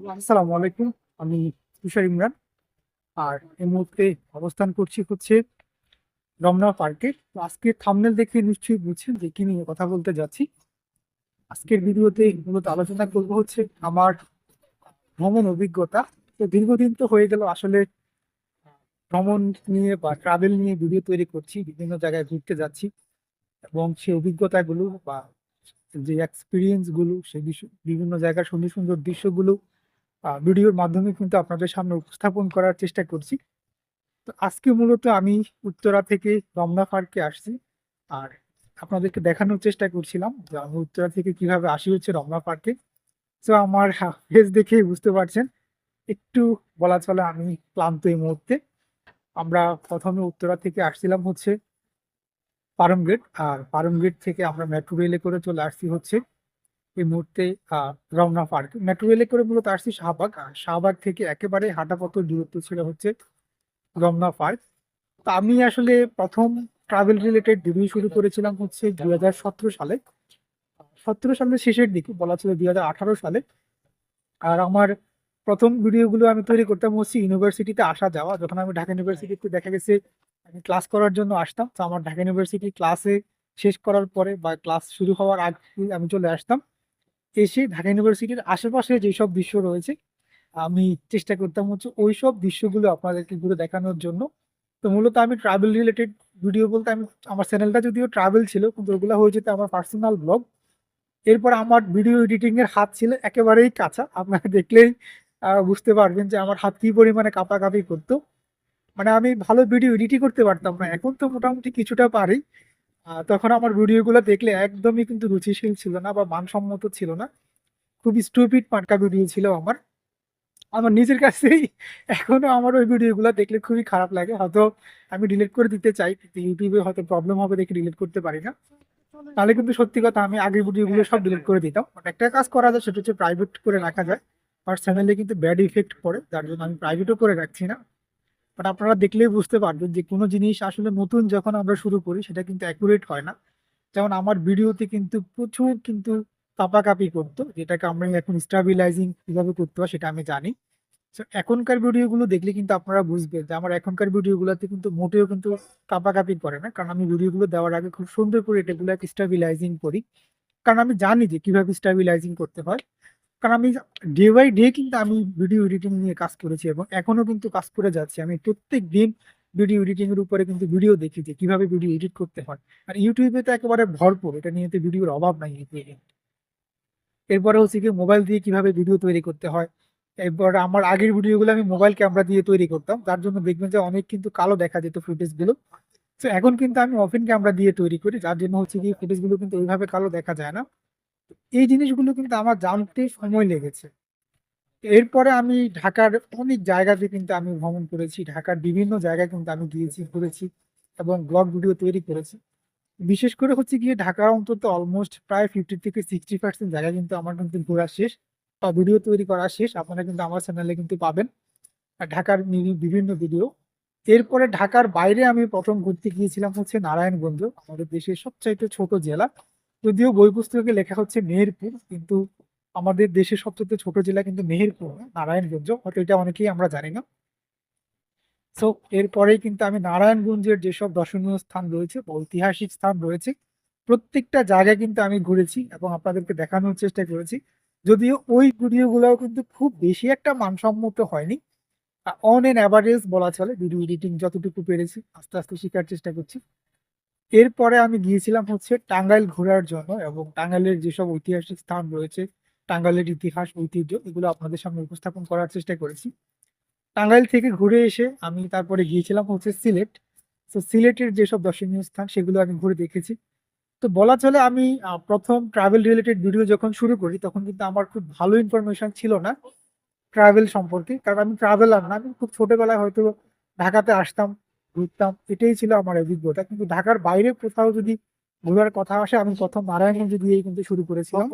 আসসালামু আলাইকুম, আমি তুষার ইমরান। আর এই মুহূর্তে অবস্থান করছি হচ্ছে রমনা পার্কে। তো আজকের থাম্বনেল দেখে নিশ্চয়ই বুঝছেন যে কি নিয়ে কথা বলতে যাচ্ছি। আজকের ভিডিওতে মূলত আলোচনা করব হচ্ছে আমার ভ্রমণ অভিজ্ঞতা। তো দীর্ঘদিন তো হয়ে গেল আসলে ভ্রমণ নিয়ে বা ট্রাভেল নিয়ে ভিডিও তৈরি করছি, বিভিন্ন জায়গায় ঘুরতে যাচ্ছি। এবং সেই অভিজ্ঞতাগুলো বা যে এক্সপিরিয়েন্সগুলো সেই বিষয় বিভিন্ন জায়গার সুন্দর সুন্দর দৃশ্যগুলো ভিডিওর মাধ্যমে কিন্তু আপনাদের সামনে উপস্থাপন করার চেষ্টা করছি। তো আজকে মূলত আমি উত্তরা থেকে রমনা পার্কে আসছি। আর আপনাদেরকে দেখানোর চেষ্টা করছিলাম যে আমি উত্তরা থেকে কীভাবে আসি হচ্ছে রমনা পার্কে। তো আমার ফেস দেখেই বুঝতে পারছেন, একটু বলা চলে আমি ক্লান্ত এই মুহূর্তে। আমরা প্রথমে উত্তরা থেকে আসছিলাম হচ্ছে পারম গেট আর পারম গেট থেকে আমরা মেট্রো রেলে করে চলে আসছি হচ্ছে এই মুহূর্তে আহ, রমনা পার্ক মেট্রো রেলে করে মূলত আসছি শাহবাগ। শাহবাগ থেকে একেবারে হাঁটা পথ দূরত্ব ছিল হচ্ছে রমনা পার্ক তো আমি আসলে প্রথম ট্রাভেল রিলেটেড ভিডিও শুরু করেছিলাম হচ্ছে দুই হাজার সতেরো সালে। সতেরো সালের শেষের দিকে বলা ছিল দুই হাজার আঠারো সালে। আর আমার প্রথম ভিডিওগুলো আমি তৈরি করতাম হচ্ছে ইউনিভার্সিটিতে আসা যাওয়া। যখন আমি ঢাকা ইউনিভার্সিটিতে দেখা গেছে আমি ক্লাস করার জন্য আসতাম। তো আমার ঢাকা ইউনিভার্সিটি ক্লাসে শেষ করার পরে বা ক্লাস শুরু হওয়ার আগে আমি চলে আসতাম। এসে ঢাকা ইউনিভার্সিটির আশেপাশে যেসব দৃশ্য রয়েছে, আমি চেষ্টা করতাম হচ্ছে ওই সব দৃশ্যগুলো আপনাদেরকে ঘুরে দেখানোর জন্য। তো মূলত আমি ট্রাভেল রিলেটেড ভিডিও বলতে আমি, আমার চ্যানেলটা যদিও ট্রাভেল ছিল, কিন্তু ওগুলো হয়ে যেত আমার পার্সোনাল ব্লগ এরপর আমার ভিডিও এডিটিং এর হাত ছিল একেবারেই কাঁচা। আপনারা দেখলেই বুঝতে পারবেন যে আমার হাত কি পরিমাণে কাঁপাকাঁপি করতো। মানে আমি ভালো ভিডিও এডিটই করতে পারতাম না, এখন তো মোটামুটি কিছুটা পারি। তখন আমার ভিডিওগুলো দেখলে একদমই কিন্তু রুচিশীল ছিল না বা মানসম্মত ছিল না। খুবই স্টুপিড পাটকা ভিডিও ছিল আমার। আমার নিজের কাছেই এখনও আমার ওই ভিডিওগুলো দেখলে খুবই খারাপ লাগে। হয়তো আমি ডিলিট করে দিতে চাই ইউটিউবে হয়তো প্রবলেম হবে দেখে ডিলিট করতে পারি না। তাহলে কিন্তু সত্যি কথা আমি আগের ভিডিওগুলো সব ডিলিট করে দিতাম। বাট একটা কাজ করা যায়, সেটা হচ্ছে প্রাইভেট করে রাখা যায়। আর চ্যানেলে কিন্তু ব্যাড ইফেক্ট পড়ে, যার জন্য আমি প্রাইভেটও করে রাখছি না। বাট আপনারা দেখলেই বুঝতে পারবেন যে কোনো জিনিস আসলে নতুন যখন আমরা শুরু করি, সেটা কিন্তু অ্যাকুরেট হয় না। যেমন আমার ভিডিওতে কিন্তু প্রচুর কিন্তু কাঁপাকাঁপি করতো, যেটাকে আমরা এখন স্টাবিলাইজিং কীভাবে করতে হয় সেটা আমি জানি। তো এখনকার ভিডিওগুলো দেখলে কিন্তু আপনারা বুঝবেন যে আমার এখনকার ভিডিওগুলোতে কিন্তু মোটেও কিন্তু কাঁপাকাঁপি করে না। কারণ আমি ভিডিওগুলো দেওয়ার আগে খুব সুন্দর করে এটাগুলো স্টাবিলাইজিং করি। কারণ আমি জানি যে কীভাবে স্টাবিলাইজিং করতে হয়। কারণ আমি ডে বাই ডে কিন্তু আমি ভিডিও এডিটিং নিয়ে কাজ করেছি এবং এখনও কিন্তু কাজ করে যাচ্ছি। আমি প্রত্যেক দিন ভিডিও এডিটিং এর উপরে কিন্তু ভিডিও দেখি যে কীভাবে ভিডিও এডিট করতে হয়। আর ইউটিউবে তো একেবারে ভরপুর, এটা নিয়ে তো ভিডিওর অভাব নাই ইউটিউবে এরপরে হচ্ছে কি মোবাইল দিয়ে কীভাবে ভিডিও তৈরি করতে হয়। এরপর আমার আগের ভিডিওগুলো আমি মোবাইল ক্যামেরা দিয়ে তৈরি করতাম। তার জন্য দেখবেন যে অনেক কিন্তু কালো দেখা যেত ফুটেজগুলো তো এখন কিন্তু আমি ওপেন ক্যামেরা দিয়ে তৈরি করি। যার জন্য হচ্ছে কি ফুটেজগুলো কিন্তু ওইভাবে কালো দেখা যায় না। এই জিনিসগুলো কিন্তু আমার জানতে সময় লেগেছে। এরপরে আমি ঢাকার অনেক জায়গাতে কিন্তু আমি ভ্রমণ করেছি, ঢাকার বিভিন্ন জায়গায় কিন্তু আমি গিয়েছি, ঘুরেছি এবং ব্লগ ভিডিও তৈরি করেছি। বিশেষ করে হচ্ছে গিয়ে ঢাকার অন্তত অলমোস্ট প্রায় ফিফটি থেকে সিক্সটি পার্সেন্ট জায়গা কিন্তু আমার কিন্তু ঘোরা শেষ বা ভিডিও তৈরি করা শেষ। আপনারা কিন্তু আমার চ্যানেলে কিন্তু পাবেন ঢাকার বিভিন্ন ভিডিও এরপরে ঢাকার বাইরে আমি প্রথম ঘুরতে গিয়েছিলাম হচ্ছে নারায়ণগঞ্জ, আমাদের দেশের সবচাইতে ছোট জেলা। যদিও বই পুস্তকে লেখা হচ্ছে মেহেরপুর, কিন্তু আমাদের দেশের সবচেয়ে ছোট জেলা কিন্তু মেহেরপুর, নারায়ণগঞ্জ। হয়তো এটা অনেকেই আমরা জানি না। সো এরপরেই কিন্তু আমি নারায়ণগঞ্জের যেসব দর্শনীয় স্থান রয়েছে, বা ঐতিহাসিক স্থান রয়েছে, প্রত্যেকটা জায়গায় কিন্তু আমি ঘুরেছি এবং আপনাদেরকে দেখানোর চেষ্টা করেছি। যদিও ওই ভিডিওগুলোও কিন্তু খুব বেশি একটা মানসম্মত হয়নি। অন এন অ্যাভারেজ বলা চলে ভিডিও এডিটিং যতটুকু পেরেছি, আস্তে আস্তে শেখার চেষ্টা করছি। এরপরে আমি গিয়েছিলাম হচ্ছে টাঙ্গাইল ঘোরার জন্য এবং টাঙ্গাইলের যেসব ঐতিহাসিক স্থান রয়েছে, টাঙ্গাইলের ইতিহাস, ঐতিহ্য, এগুলো আপনাদের সামনে উপস্থাপন করার চেষ্টা করেছি। টাঙ্গাইল থেকে ঘুরে এসে আমি তারপরে গিয়েছিলাম হচ্ছে সিলেট। তো সিলেটের যেসব দর্শনীয় স্থান সেগুলো আমি ঘুরে দেখেছি। তো বলা চলে আমি প্রথম ট্রাভেল রিলেটেড ভিডিও যখন শুরু করি তখন কিন্তু আমার খুব ভালো ইনফরমেশন ছিল না ট্রাভেল সম্পর্কে। কারণ আমি ট্রাভেলার না, আমি খুব ছোটবেলায় হয়তো ঢাকাতে আসতাম ঘুরতাম এটাই ছিল আমার অভিজ্ঞতা। কিন্তু ঢাকার বাইরে কোথাও যদি ঘোরার কথা আসে আমি প্রথম নারায়ণগঞ্জ দিয়েই কিন্তু শুরু করেছিলাম।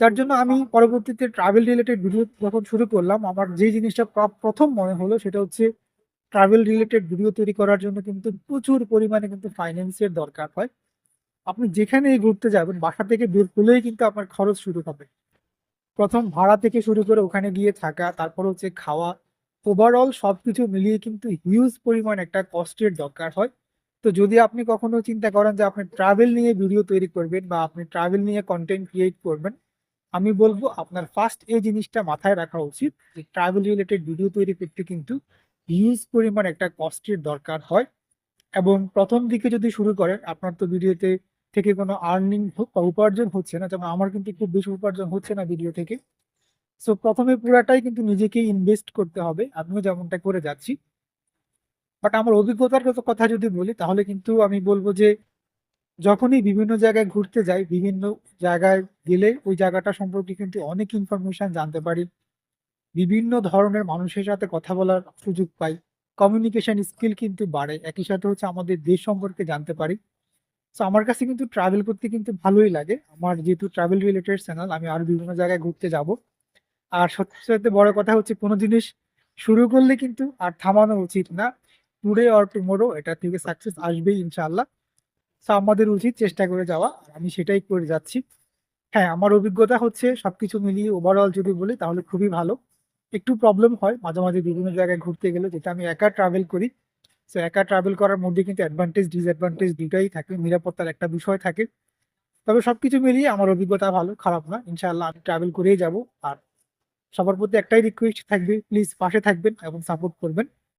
তার জন্য আমি পরবর্তীতে ট্রাভেল রিলেটেড ভিডিও যখন শুরু করলাম আমার যে জিনিসটা প্র- প্রথম মনে হলো সেটা হচ্ছে ট্রাভেল রিলেটেড ভিডিও তৈরি করার জন্য কিন্তু প্রচুর পরিমাণে কিন্তু ফাইন্যান্সের দরকার হয়। আপনি যেখানেই ঘুরতে যাবেন বাসা থেকে বের হলেই কিন্তু আপনার খরচ শুরু হবে। প্রথম ভাড়া থেকে শুরু করে ওখানে গিয়ে থাকা তারপর হচ্ছে খাওয়া ওভারঅল সবকিছু মিলিয়ে কিন্তু হিউজ পরিমাণ একটা কষ্টের দরকার হয়। তো যদি আপনি কখনো চিন্তা করেন যে আপনি ট্রাভেল নিয়ে ভিডিও তৈরি করবেন বা আপনি ট্রাভেল নিয়ে কন্টেন্ট ক্রিয়েট করবেন, আমি বলব আপনার ফার্স্ট এই জিনিসটা মাথায় রাখা উচিত যে ট্রাভেল রিলেটেড ভিডিও তৈরি করতে কিন্তু হিউজ পরিমাণ একটা কষ্টের দরকার হয়। এবং প্রথম দিকে যদি শুরু করেন, আপনার তো ভিডিওতে থেকে কোনো আর্নিং হোক বা উপার্জন হচ্ছে না, যেমন আমার কিন্তু খুব বেশি উপার্জন হচ্ছে না ভিডিও থেকে। সো প্রথমে পুরাটাই কিন্তু নিজেকে ইনভেস্ট করতে হবে। আমিও যেমনটা করে যাচ্ছি। বাট আমার অভিজ্ঞতার কথা- যদি বলি, তাহলে কিন্তু আমি বলব যে, যখনই বিভিন্ন জায়গায় ঘুরতে যাই, বিভিন্ন জায়গায় গেলে ওই জায়গাটা সম্পর্কে কিন্তু অনেক ইনফরমেশন জানতে পারি। বিভিন্ন ধরনের মানুষের সাথে কথা বলার সুযোগ পাই। কমিউনিকেশন স্কিল কিন্তু বাড়ে। একই সাথে হচ্ছে আমাদের দেশ সম্পর্কে জানতে পারি। সো আমার কাছে কিন্তু ট্রাভেল করতে কিন্তু ভালোই লাগে। আমার যেহেতু ট্রাভেল রিলেটেড চ্যানেল আমি আরও বিভিন্ন জায়গায় ঘুরতে যাব। আর সবচেয়ে বড় কথা হচ্ছে কোনো জিনিস শুরু করলে কিন্তু আর থামানো উচিত না। টুডে অর টুমোরো এটা থেকে সাকসেস আসবেই ইনশাআল্লাহ। সো আমাদের উচিত চেষ্টা করে যাওয়া। আমি সেটাই করে যাচ্ছি। হ্যাঁ আমার অভিজ্ঞতা হচ্ছে সবকিছু মিলিয়ে ওভারঅল যদি বলি তাহলে খুবই ভালো। একটু প্রবলেম হয়, মাঝে মাঝে বিভিন্ন জায়গায় ঘুরতে গেলে যেটা আমি একা ট্রাভেল করি। সো একা ট্রাভেল করার মধ্যে কিন্তু অ্যাডভান্টেজ ডিসঅ্যাডভান্টেজ দুটাই থাকে, নিরাপত্তার একটা বিষয় থাকে। তবে সবকিছু মিলিয়ে আমার অভিজ্ঞতা ভালো, খারাপ না। ইনশাআল্লাহ আমি ট্রাভেল করেই যাব। আর সবার প্রতি একটাই রিকোয়েস্ট থাকবে প্লিজ পাশে থাকবেন এবং সাপোর্ট করবেন।